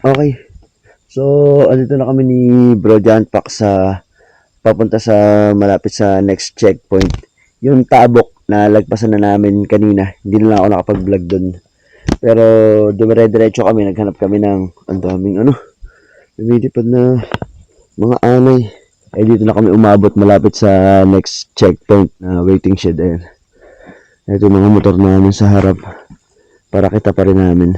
Okay. So, andito na kami ni Bro John Pak sa papunta sa malapit sa next checkpoint. Yung tabok na lagpasan na namin kanina. Hindi na lang ako nakapag-vlog doon. Pero dumire-diretso kami. Naghanap kami ng ang daming ano. Lumilipad na mga anay. Eh dito na kami umabot malapit sa next checkpoint na waiting shed. Ayan. Ito mga motor namin sa harap. Para kita pa rin namin.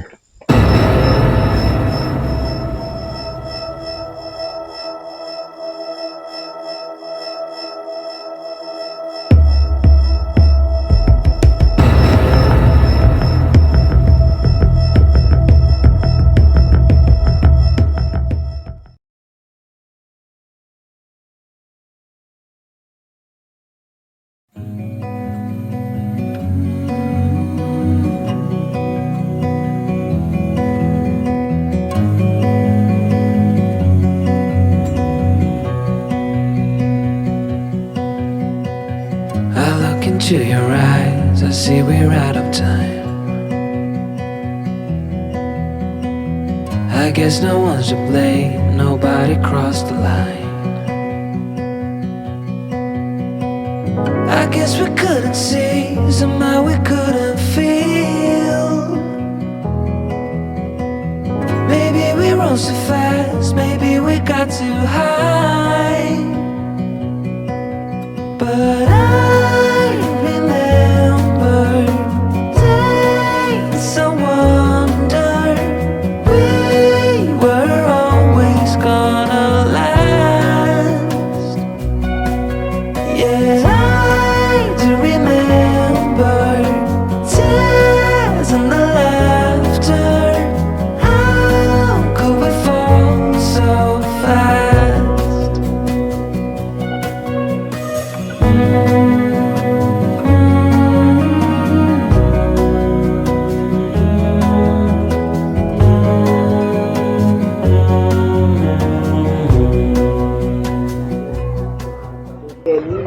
Into your eyes, I see we're out of time. I guess no one's to blame, nobody crossed the line.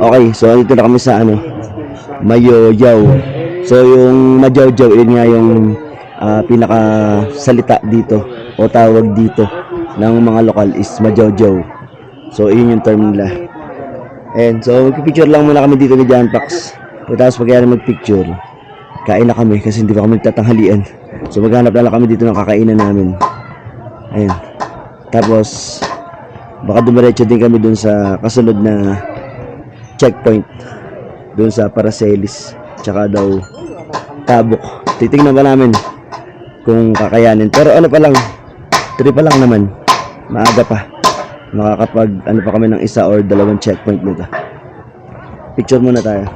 Okay, so dito na kami sa ano, Mayoyaw. So yung Majawjaw, yun nga yung ah, pinaka salita dito o tawag dito ng mga lokal is Majawjaw. So yun yung term nila. And so magpipicture lang muna kami dito ni John Pax. Tapos pag yan magpicture, kain na kami kasi hindi pa kami nagtatanghalian. So maghanap na lang kami dito ng kakainan namin. Ayan. Tapos baka dumiretso din kami dun sa kasunod na checkpoint doon sa Paracelis tsaka daw Tabok. Titingnan pa namin kung kakayanin. Pero ano pa lang 3 pa lang naman. Maaga pa. Makakapag ano pa kami ng isa or dalawang checkpoint nito. Picture muna tayo.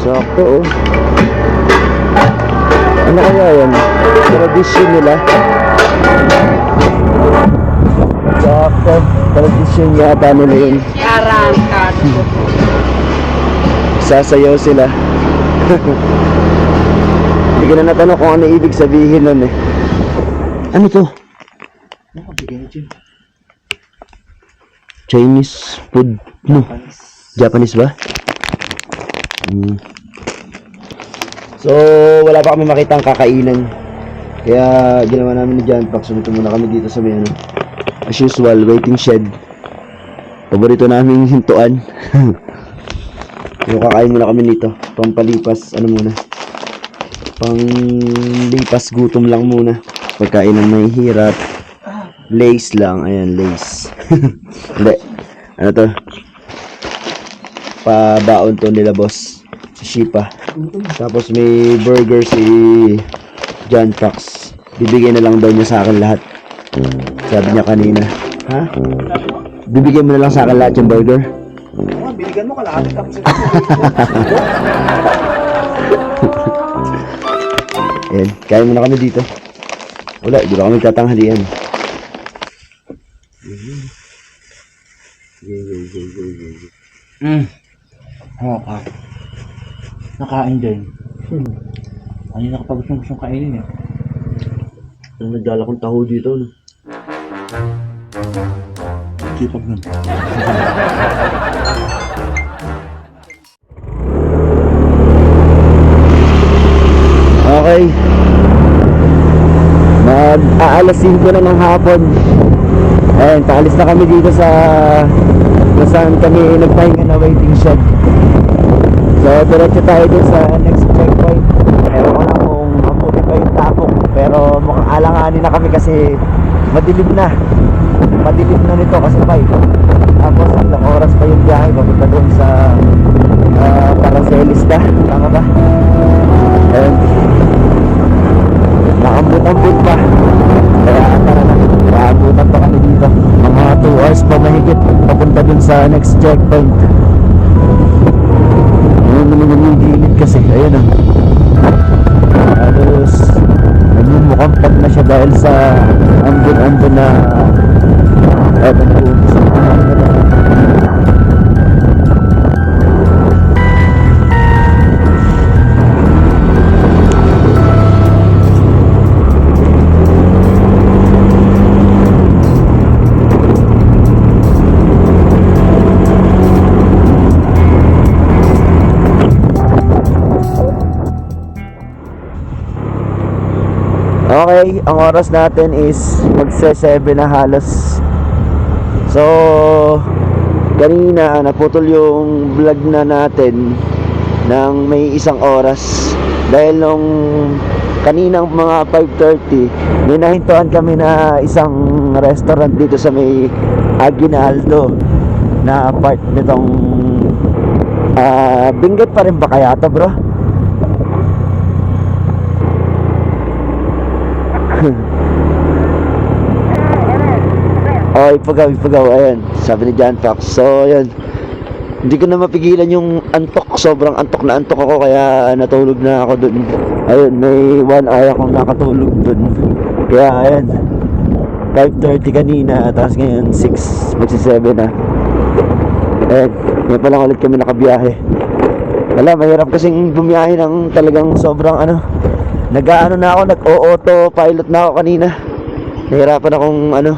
Sakto oh ano kaya yan? Tradisyon nila. Sakto. Tradisyon yata nila yun. Arangkat. Sasayaw sila. Hindi ko na natanong kung ano ibig sabihin nun eh. Ano to? Chinese food. No. Japanese ba? Hmm. So, wala pa kami makita ang kakainan. Kaya, ginawa namin ni John Pax. Sunod muna kami dito sa may ano. As usual, waiting shed. Paborito namin hintuan. so, kakain muna kami nito. Pampalipas, ano muna. Panglipas gutom lang muna. Pagkain ng may hirap. Lace lang. Ayan, lace. Hindi. Ano to? Pabaon to nila, boss. Sa Shipa. Tapos may burger si John Pax. Bibigyan na lang daw niya sa akin lahat. Sabi niya kanina. Ha? Bibigyan mo na lang sa akin lahat yung burger? Oh, binigyan mo kalahati tapos ito. Ayan, kain muna kami dito. Wala, di ba kami tatanghalian? Hmm. Okay nakain din. Hmm. Ano yung nakapagustong gustong kainin eh. Ang nagdala kong taho dito. No? Sipag nun. okay. Mag aalas 5 na ng hapon. Ayun, paalis na kami dito sa kung saan kami nagpahinga na waiting shed. So, diretso tayo dun sa next checkpoint. Ewan ko lang kung mabuti pa yung tapok. Pero mukhang alanganin na kami kasi madilim na. Madilim na nito kasi pa Tapos ilang oras pa yung biyahe papunta dun sa uh, Paracelis na. Tama ba? Ayun. Nakambut-ambut pa. Kaya tara na. Maabutan pa kami dito. Mga 2 hours pa mahigit papunta dun sa next checkpoint. Ayun naman gilid kasi. Ayun ah. Halos nagmumukhang pag na siya dahil sa ambon-ambon na eto na uumpisa na ang oras natin is magse-7 na halos. So, kanina naputol yung vlog na natin ng may isang oras. Dahil nung kaninang mga 5.30, may nahintuan kami na isang restaurant dito sa may Aguinaldo na part nitong ah Benguet pa rin ba kaya to bro? Oh, ipagaw, ipagaw. Ayan, sabi ni John Fox. So, ayan. Hindi ko na mapigilan yung antok. Sobrang antok na antok ako kaya natulog na ako dun. Ayun, may one eye akong nakatulog dun. Kaya, ayan. 5.30 kanina, tapos ngayon 6, magsi 7 na. Ayan, ngayon pa ulit kami nakabiyahe. Wala, mahirap kasing bumiyahe ng talagang sobrang ano. Nag-ano na ako, nag-auto pilot na ako kanina. Nahirapan akong ano,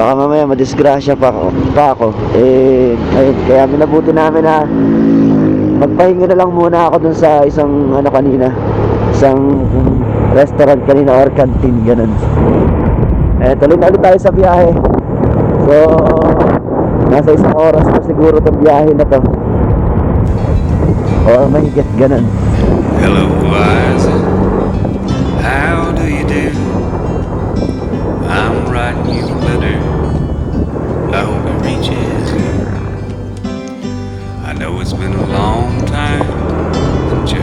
baka mamaya madisgrasya pa ako, pa ako. Eh, ayun, kaya minabuti namin na magpahinga na lang muna ako dun sa isang ano kanina, isang restaurant kanina or canteen, ganun. Eh, tuloy na ulit tayo sa biyahe. So, nasa isang oras pa siguro itong biyahe na to. Or mahigit ganun. Hello, Liza.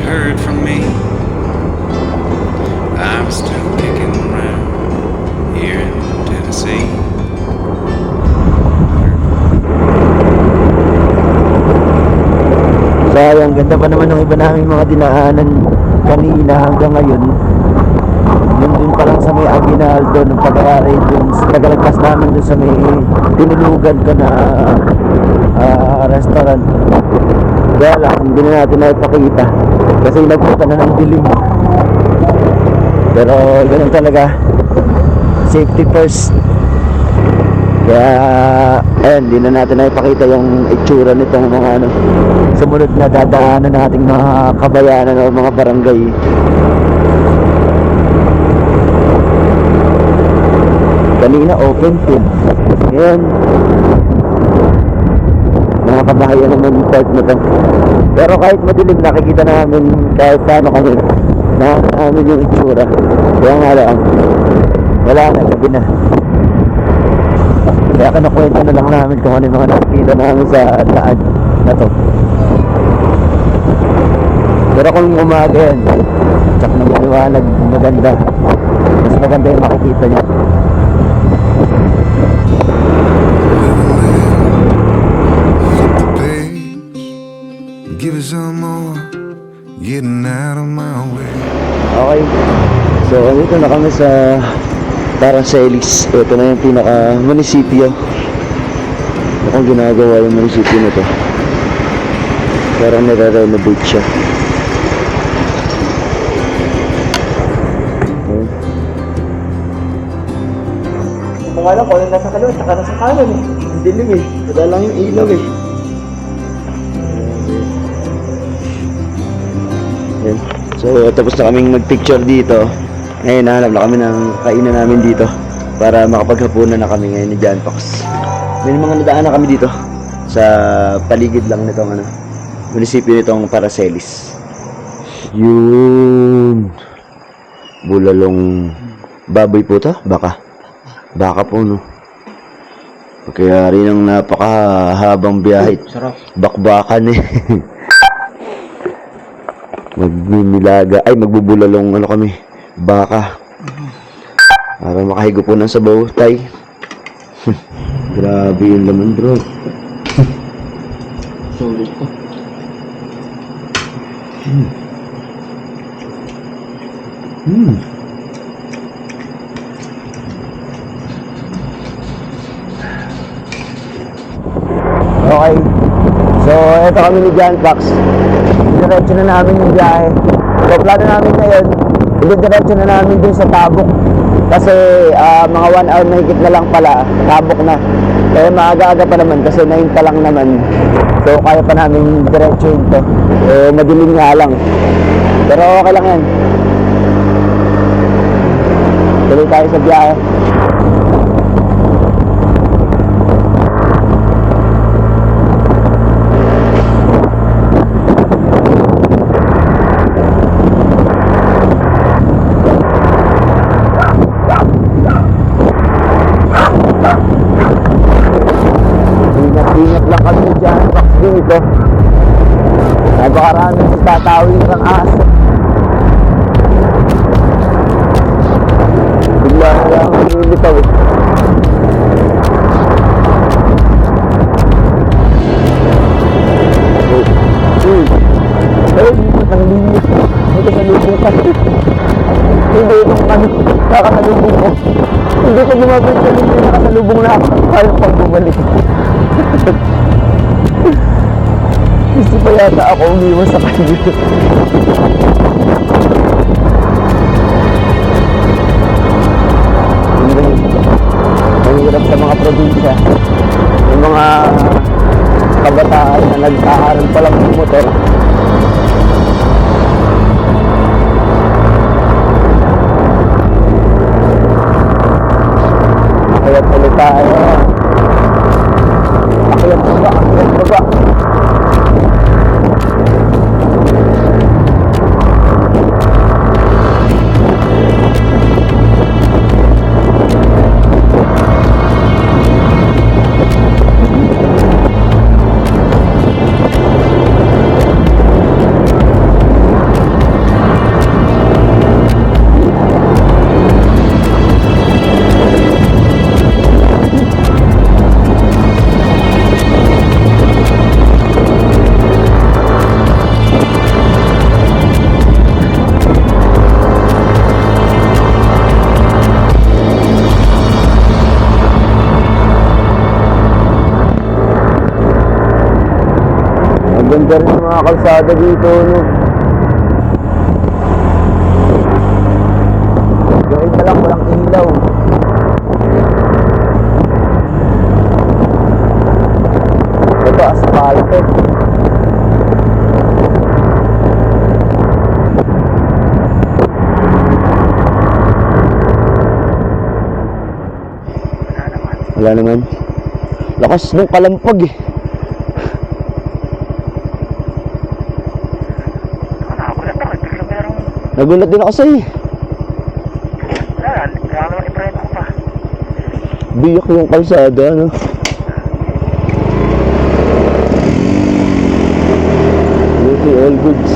Heard from me. I'm still kicking around here in Tennessee. Sayang, ganda pa naman ng iba namin mga dinaanan kanina hanggang ngayon. Yun dun pa lang sa may Aguinaldo, nung pag-aaray dun, sa tagalagpas namin dun sa may tinulugan ko na ah, restaurant. Kaya lang, hindi na natin na ipakita. Kasi nagpunta na ng dilim. Pero ganun talaga. Safety first. Kaya, ayun, hindi na natin na ipakita yung itsura nitong mga ano, sumunod na dadaanan ng ating mga kabayanan o mga barangay. Kanina open field. Ngayon, kabahayan naman yung part na. Pero kahit madilim, nakikita namin kahit paano kami na namin yung itsura. Kaya nga lang, wala na, gabi na. Kaya kinukwento na lang namin kung ano yung mga nakikita namin sa daan na to. Pero kung umaga yan, tsak na maliwanag, maganda. Mas maganda yung makikita niya. So, dito na kami sa Paracelis. Ito na yung pinaka munisipyo. Mukhang ginagawa yung munisipyo na to. Parang nire-renovate siya. Alam ko, nasa kalawa, tsaka nasa kanan eh. Dilim eh. Wala lang yung ilaw eh. Yan. So, tapos na kaming mag-picture dito. Ngayon, nahanap na kami ng kainan namin dito para makapaghapunan na kami ngayon ni John Fox. May mga nadaan na kami dito sa paligid lang nitong ano, munisipyo nitong Paracelis. Yun. Bulalong baboy po to? Baka. Baka po, no? Kaya rin ang napakahabang biyahe. Sarap. Bakbakan eh. Magmimilaga. Ay, magbubulalong ano kami. Baka. Para makahigo po ng sabaw, tay. Grabe yung laman, bro. Sulit to. Hmm. Okay. So, eto kami ni John Fox. Diretso na namin yung biyahe. So, plano namin ngayon, diretso na namin dun sa Tabok. Kasi ah, mga 1 hour na higit na lang pala, Tabok na. Kaya maaga-aga pa naman kasi 9 pa lang naman. So, kaya pa namin diretso to. Eh, madilim nga lang. Pero okay lang yan. Tuloy tayo sa biyahe. Yata ako umiwas sa kanya. Kalsada dito, no? Gawin pa lang walang ilaw. Ito, aspalte. Wala naman. Lakas ng kalampag eh. Nagulat din ako sa'yo eh. Biyak yung kalsada, ano? Beauty all goods.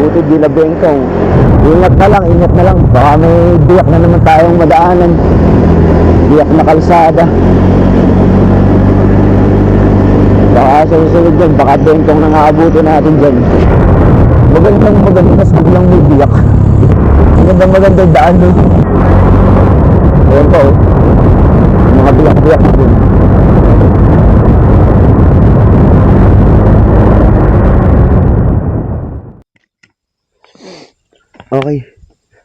Buti di na bengkong. Ingat na lang, ingat na lang. Baka may biyak na naman tayong madaanan. Biyak na kalsada. Baka sa susunod dyan, baka bengkong na aabutin natin dyan. Magandang maganda, mas biglang may biyak. Magandang magandang daan doon. Ayan po, oh. Mga biyak-biyak dun. Okay.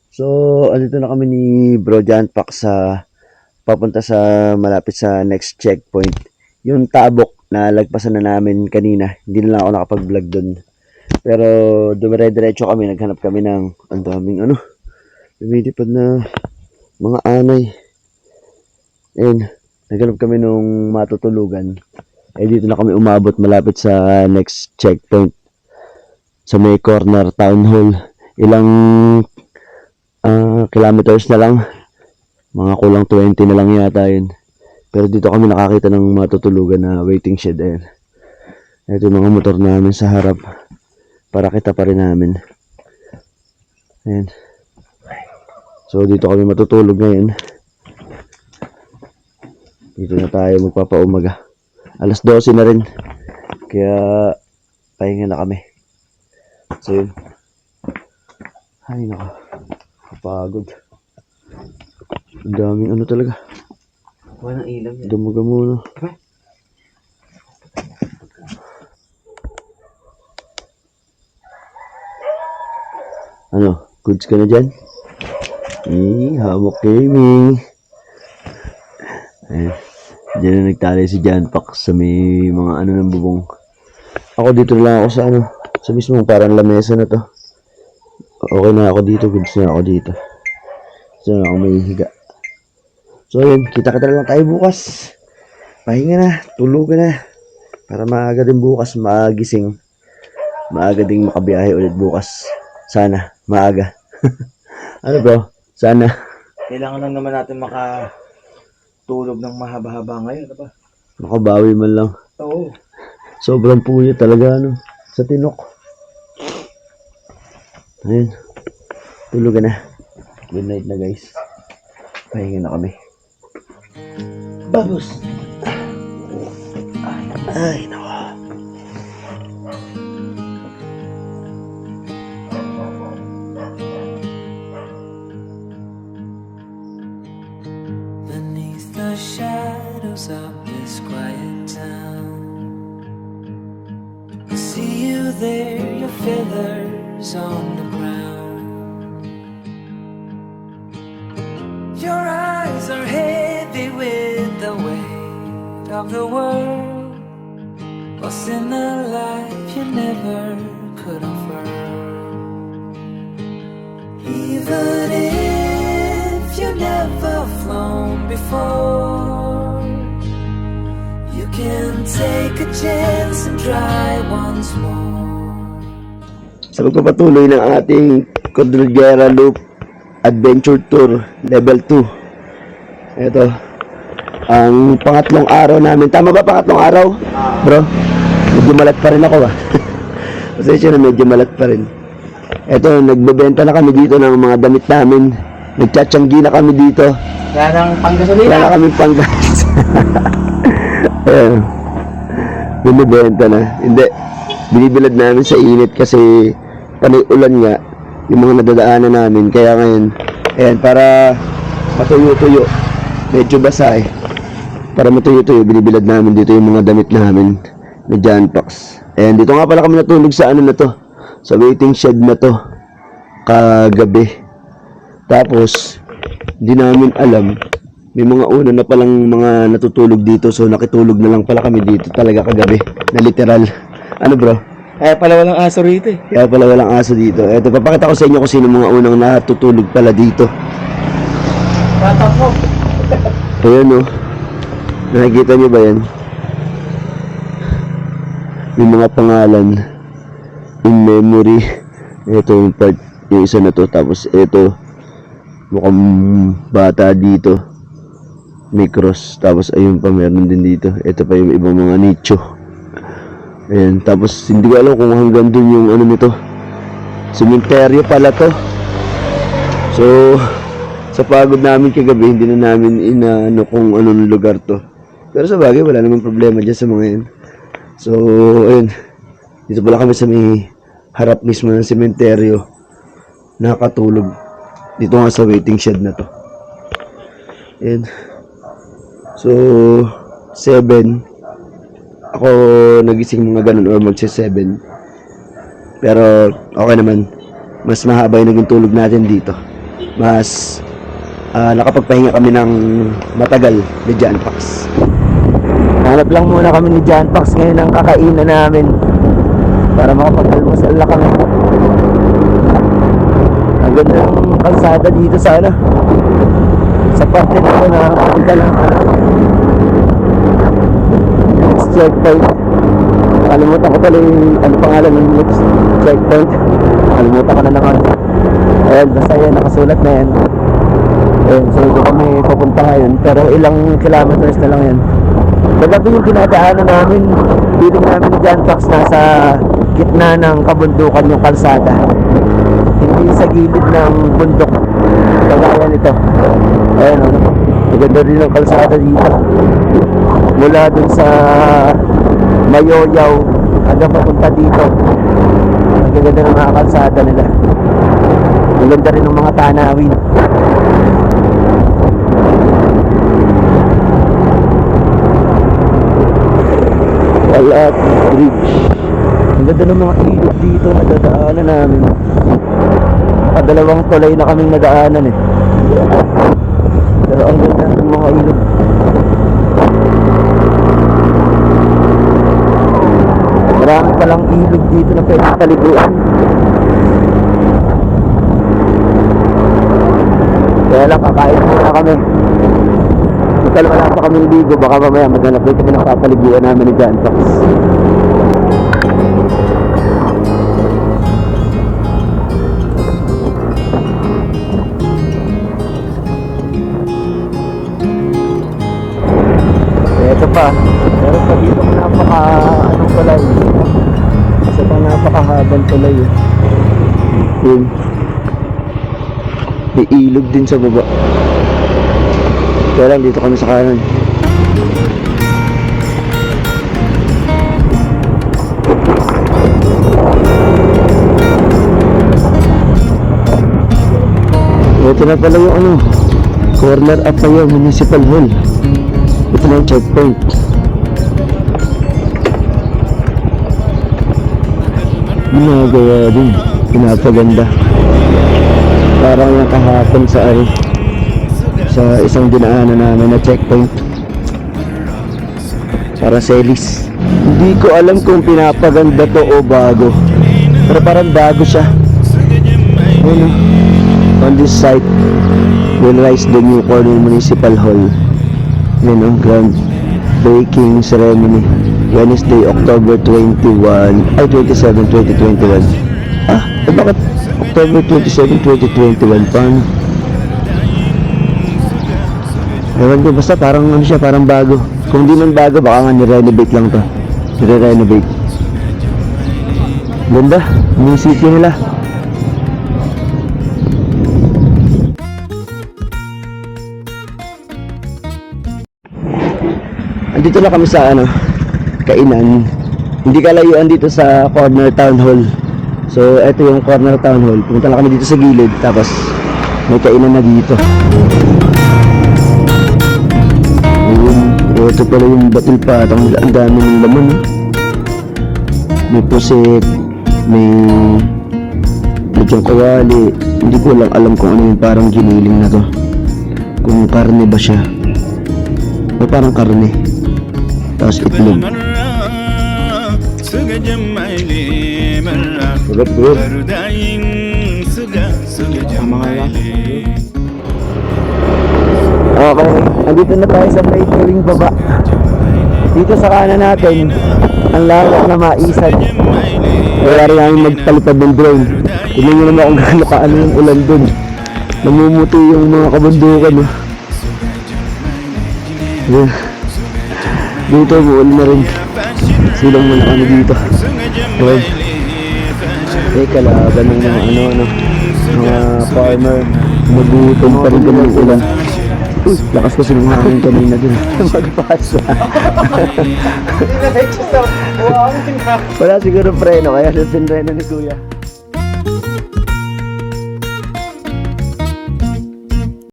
So, andito na kami ni Bro John Pak sa papunta sa malapit sa next checkpoint. Yung tabok na lagpasan na namin kanina. Hindi na lang ako nakapag-vlog doon. Pero dumire-diretso kami, naghanap kami ng ang daming ano, lumilipad na mga anay. Ayun, naghanap kami nung matutulugan. Eh dito na kami umabot malapit sa next checkpoint sa may corner town hall. Ilang ah, kilometers na lang. Mga kulang 20 na lang yata yun. Pero dito kami nakakita ng matutulugan na waiting shed. Ayan. Ito yung mga motor namin sa harap. Para kita pa rin namin. Ayan. So dito kami matutulog ngayon. Dito na tayo magpapaumaga. Alas 12 na rin. Kaya pahinga na kami. So yun. Ay nako. Kapagod. Ang daming ano talaga. Walang ilaw yan. Gamo-gamo na. Ano? Goods ka na dyan? Eh, hamok gaming. Ayan. Diyan na nagtali si John Pak sa may mga ano ng bubong. Ako dito lang ako sa ano, sa mismong parang lamesa na to. Okay na ako dito, goods na ako dito. So, ako may higa. So, yun, kita-kita na lang tayo bukas. Pahinga na, tulugan na. Para maaga din bukas, magising. Maaga ding makabiyahe ulit bukas. Sana, maaga. ano bro? Sana. Kailangan lang naman natin makatulog ng mahaba-haba ngayon. Ano ba? Makabawi man lang. Oo. Sobrang puyo talaga, ano, sa tinok. Ayun. Tulugan na. Good night na, guys. Pahinga na kami. Babos! Ay, nako. You can take a chance and try once more. Sa pagpapatuloy ng ating Cordillera Loop Adventure Tour Level 2. Ito. Ang pangatlong araw namin. Tama ba pangatlong araw? Bro? Medyo malat pa rin ako ah. Pasensya na medyo malat pa rin. Ito, nagbebenta na kami dito ng mga damit namin. Nagtsatsyanggi na kami dito. Kaya ng panggasolina. Wala na kami panggas. Ayan. Binibenta na. Hindi. Binibilad namin sa init kasi panay ulan nga yung mga nadadaanan namin. Kaya ngayon, ayan, para matuyo-tuyo. Medyo basa eh. Para matuyo-tuyo, binibilad namin dito yung mga damit namin na John Pax. Ayan, dito nga pala kami natulog sa ano na to. Sa waiting shed na to. Kagabi. Tapos, hindi namin alam. May mga una na palang mga natutulog dito. So, nakitulog na lang pala kami dito talaga kagabi. Na literal. Ano bro? Kaya pala walang aso rito eh. Kaya pala walang aso dito. Eto, papakita ko sa inyo kung sino mga unang natutulog pala dito. Bata po. Ayan o. Nakikita niyo ba yan? Yung mga pangalan. In memory. Ito yung part. Yung isa na to. Tapos ito. Mukhang bata dito. May cross. Tapos ayun pa meron din dito. Ito pa yung ibang mga nicho. Ayan. Tapos hindi ko alam kung hanggang dun yung ano nito. Cementerio pala to. So, sa pagod namin kagabi, hindi na namin inaano kung anong lugar to. Pero sa bagay, wala namang problema dyan sa mga yan. So, ayun. Dito pala kami sa may harap mismo ng sementeryo. Nakatulog. Dito nga sa waiting shed na to. Ayun. So, 7. Ako nagising mga ganun or magsi 7. Pero, okay naman. Mas mahaba yung naging tulog natin dito. Mas ah, nakapagpahinga kami ng matagal ni John Pax. Hanap lang muna kami ni John Pax ngayon ang kakainan namin. para makapag-almusal na kami. Ganda ng kalsada dito sa ano. Sa parte na ito na punta lang ano. Checkpoint. Kalimutan ko pala yung ano pangalan ng next checkpoint. Kalimutan ko na naman. Ayan, basta yan, nakasulat na yan. Ayun, so doon kami pupunta ngayon. Pero ilang kilometers na lang yan. Magabi yung dinadaanan namin. Piling namin ni John Fox nasa gitna ng kabundukan yung kalsada. Hindi sa gilid ng bundok. Kagaya nito. Ayun, ano. Maganda rin ang kalsada dito. Mula dun sa Mayoyaw hanggang papunta dito. Magaganda ng mga kalsada nila. Maganda rin ng mga tanawin. Walat Bridge. Ang ganda ng mga ilog dito na namin. Kadalawang tulay na kaming nadaanan eh. Pero ang ganda ng mga ilog. Marami palang ilog dito na pwede paliguan. Kaya lang kakain muna kami. Total wala pa kami ligo, baka mamaya maghanap din kami ng papaliguan namin ni John Fox. Pa, meron pa dito napaka anong tulay. Isa pa napakahabang tulay. eh. Yun. May ilog din sa baba. Kaya lang dito kami sa kanan. Ito na pala yung ano, corner at yung municipal hall. Yung checkpoint. Ginagawa din. Pinapaganda. Parang yung kahapon sa ano, sa isang dinaanan namin na checkpoint para selis hindi ko alam kung pinapaganda to o bago pero parang bago siya Ayun, oh. on this site will rise the new corner municipal hall yun o ground breaking ceremony Wednesday October 21 ay 27 2021 ah eh bakit October 27 2021 paano Ewan ko, basta parang ano siya, parang bago. Kung di man bago, baka nga nirenovate lang to. Nire-renovate. Ganda, yung city nila. Andito na kami sa ano, kainan. Hindi kalayuan dito sa corner town hall. So, ito yung corner town hall. Pumunta lang kami dito sa gilid, tapos may kainan na dito. Ayun, ito pala yung batil patang. Ang dami ng laman. May pusit, may medyong kawali. Hindi ko lang alam kung ano yung parang giniling na to. Kung karne ba siya. May parang karne. Tapos itlog. Sarap bro. Okay, andito na tayo sa may tuwing baba. Dito sa kanan natin, ang lawak na maisan. Wala rin namin magpalipad ng drone. Tignan nyo naman kung gaano kaano yung ulan dun. Namumuti yung mga kabundukan. Oh. Yan. Dito, uulan na rin. Silang muna kami dito. Okay. Eh, kalaban ng mga ano, ano, mga farmer. Nagutom pa rin ng ulan. Uy, lakas kasi ng hangin kanina dun. Magpasa. Wala siguro preno, kaya sa sinreno ni Kuya.